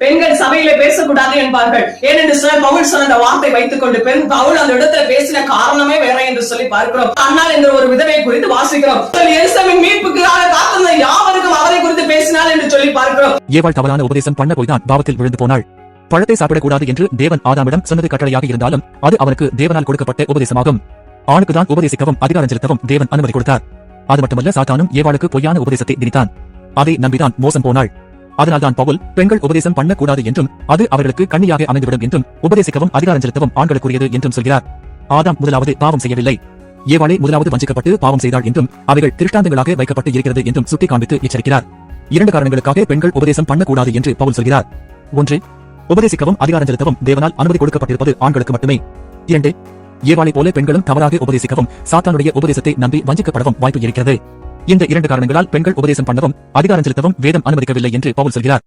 பெண்கள் சபையில பேசக்கூடாது என்பார்கள். ஏனென்று சொன்ன பவுல் சொன்ன அந்த வார்த்தை வைத்துக் கொண்டு பெண் பவுல் அந்த இடத்துல பேசின காரணமே வேற என்று சொல்லி பார்க்கிறோம். அண்ணால் என்ற ஒரு விதவை குறித்து வாசிக்கிறோம். எருசலேமின் மீட்புக்காக காத்திருந்த யாவருக்கும் அவரை குறித்து பேசினால் என்று சொல்லி பார்க்கிறோம். ஏவாள் தவறான உபதேசம் பண்ண போய்தான் பாவத்தில் விழுந்து போனாள். பழத்தை சாப்பிடக்கூடாது என்று தேவன் ஆதாமிடம் சொன்னது கட்டளையாக இருந்தாலும் அது அவனுக்கு தேவனால் கொடுக்கப்பட்ட உபதேசமாகும். ஆணுக்குதான் உபதேசிக்கவும் அதிகாரம் செலுத்தவும் தேவன் அனுமதி கொடுத்தார். அது மட்டுமல்ல சாத்தானும் ஏவாளுக்கு பொய்யான உபதேசத்தை திணித்தான் அதை நம்பிதான் மோசம் போனாள். அதனால்தான் பவுல் பெண்கள் உபதேசம் பண்ணக்கூடாது என்றும் அது அவர்களுக்கு கண்ணியாக அமைந்துவிடும் என்றும் உபதேசிக்கவும் அதிகாரம் செலுத்தவும் ஆண்களுக்குரியது என்றும் சொல்கிறார். ஆதாம் முதலாவது பாவம் செய்யவில்லை. ஏவாளே முதலாவது வஞ்சிக்கப்பட்டு பாவம் செய்தாள் என்றும் அவைகள் திருஷ்டாந்தங்களாக வைக்கப்பட்டு இருக்கிறது என்றும் சுட்டி காண்பித்து எச்சரிக்கிறார். இரண்டு காரணங்களுக்காக பெண்கள் உபதேசம் பண்ணக்கூடாது என்று பவுல் சொல்கிறார். ஒன்று உபதேசிக்கவும் அதிகாரம் செலுத்தவும் தேவனால் அனுமதி கொடுக்கப்பட்டிருப்பது ஆண்களுக்கு மட்டுமே. இரண்டு ஏவாளை போல பெண்களும் தவறாக உபதேசிக்கவும் சாத்தானுடைய உபதேசத்தை நம்பி வஞ்சிக்கப்படவும் வாய்ப்பு இருக்கிறது. இந்த இரண்டு காரணங்களால் பெண்கள் உபதேசம் பண்ணவும் அதிகாரம் செலுத்தவும் வேதம் அனுமதிக்கவில்லை என்று பவுல் சொல்கிறார்.